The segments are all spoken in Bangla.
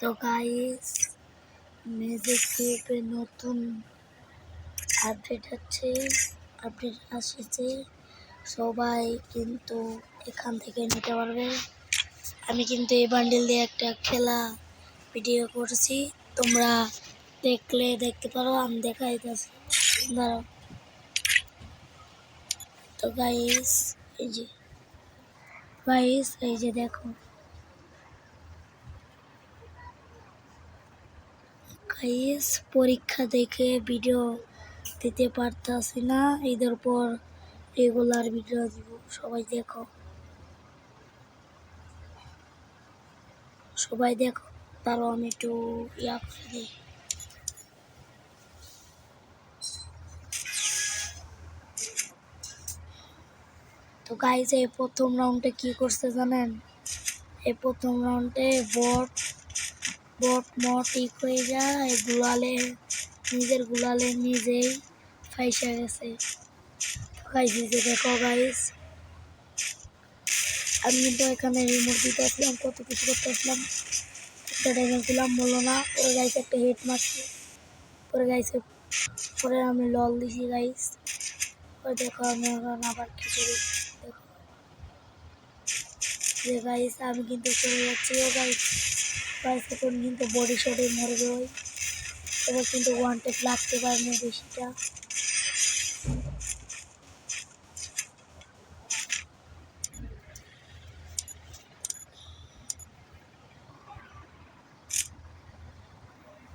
তো গাইস মিউজিক গ্রুপে নতুন আপডেট আছে আপডেট আসছে। সবাই কিন্তু এখান থেকে নিতে পারবে। আমি কিন্তু এই বান্ডিল দিয়ে একটা খেলা ভিডিও করছি। তোমরা দেখলে দেখতে পারো, আমি দেখাইতেছি। দাঁড়াও। তো গাইস এই যে গাইস এই যে দেখো। গাইস পরীক্ষা দেখে ভিডিও দিতে পারতাছি না। ঈদের পর রেগুলার ভিডিও দিব। সবাই দেখো। সবাই দেখো। তারও আমি একটু ইয়া করে দিই। তো গাইজ এই প্রথম রাউন্ডে কি করছে জানেন? এই প্রথম রাউন্ডে বট বট মট ঠিক হয়ে যায়, গুলালে নিজের গুলালে নিজেই ফাইসা গেছে। গাইজ যে দেখো গাইস আমি কিন্তু এখানে রিমোট দিতে আসলাম, কত কিছু করতে আসলাম। একটা ড্যামেজ দিলাম, বলল না, পরে গাইস একটা হেড মারছি। পরে গাইছে পরে আমি লল দিছি গাইস পরে দেখো আমি আবার খিচুড়ি দেখো। যে গাইস আমি কিন্তু চলে যাচ্ছি, ও গাইস গাইস এখন কিন্তু বডি শটে মরবে ওই এবার কিন্তু ওয়ান টেপ লাগতে পারেনি বেশিটা।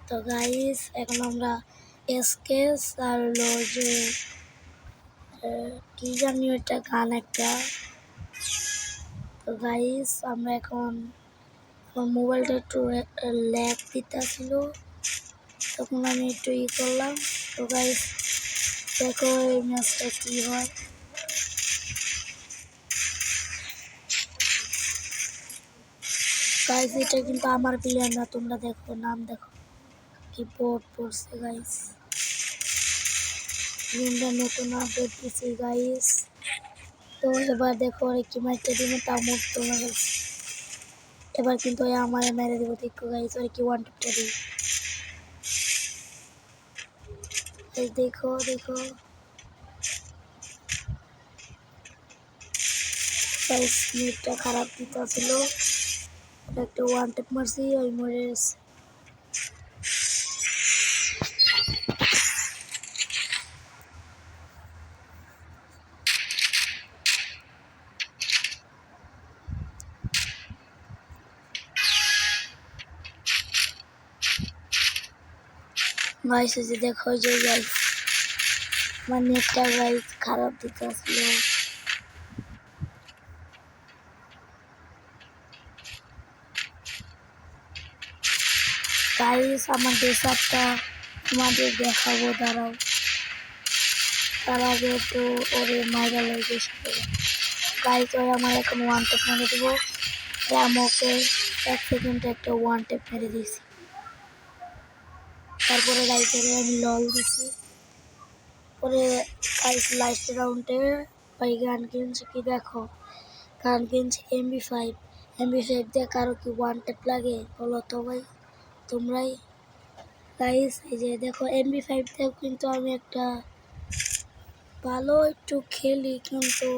তো গাইস এখন আমরা এসকেস আর হলো যে কি জানি ওইটা গান একটা। তো গাইস আমরা এখন আমার মোবাইলটা একটু ল্যাগ দিতেছিল। তখন আমি একটু ই করলাম। তো গাইস দেখো এই ম্যাচটা কি হয়। গাইস এটা কিন্তু আমার প্লেয়ার না, তোমরা দেখো, নাম দেখো। কি বোর্ড পড়ছে গাইস গেমটা নতুন আপডেট দিছি গাইস তো এবার দেখো ওরে কি মারতে দিবে তা হয়ে গেছে এবার কিন্তু ওই আমার মেরে দেবো দেখো গাইস ওরে কি ওয়ান টুপটা দিই দেখো দেখো। গাইস নেটটা খারাপ দিতেছিল। একটা ওয়ান টেপ মারছি, ওই মরে গাইস যে দেখো যে গাইস আমার নেটটা গাইস খারাপ দিতে আসলো। গাইস আমার ডেসারটা তোমাদের দেখাবো, দাঁড়াও। তার আগে একটু ওরে মাইরা লাগে গাইস ওরে আমার এখন ওয়ান টেপ মেরে দেবো। আমি ওকে এক সেকেন্ডে একটা ওয়ান টেপ মেরে দিয়েছি। তারপরে রাইটারে আমি লল দিছি। পরে লাস্ট রাউন্ডে ওই গান কিনছি কি দেখো? গান কিনছি এমবি ফাইভ এমবি ফাইভ দিয়ে কারও কি ওয়ান টেপ লাগে, বলো তো ভাই, তোমরাই। গাইস এই যে দেখো এমবি ফাইভ দিয়েও কিন্তু আমি একটা ভালো একটু খেলি কিন্তু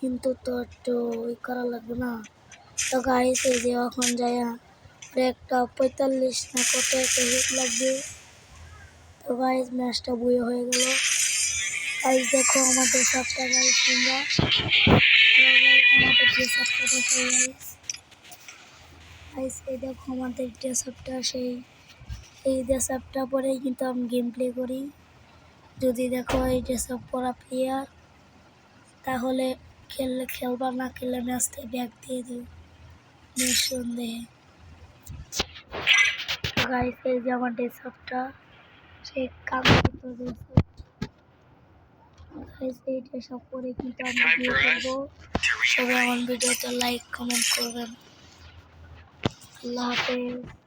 কিন্তু তো একটু ই করা লাগবে না। তো গাইস এই যে এখন যায় একটা পঁয়তাল্লিশ না কত একটা হিট লাগবে। তো গাইস ম্যাচটা বইয়ে হয়ে গেল। গাইস দেখো আমাদের সবটা গাইস তোমরা। আমাদের ড্রেস আপটা দেখো গাইস গাইস এই দেখো আমাদের আপটা সেই এই ড্রেস আপটা পরেই কিন্তু আমি গেম প্লে করি। যদি দেখো এই ড্রেস আপ পরা প্লেয়ার তাহলে খেললে, খেলবা না, খেললে ম্যাচটা ব্যাগ দিয়ে দিও। নিঃসন্দেহে গাইস এই যে আমার ডেস্কটপটা সে কাগজ গাইস এই ড্রেসআপ করে কিন্তু আমি ভিডিও করব? সবাই আমার ভিডিওটা লাইক কমেন্ট করবেন। আল্লাহ হাফেজ।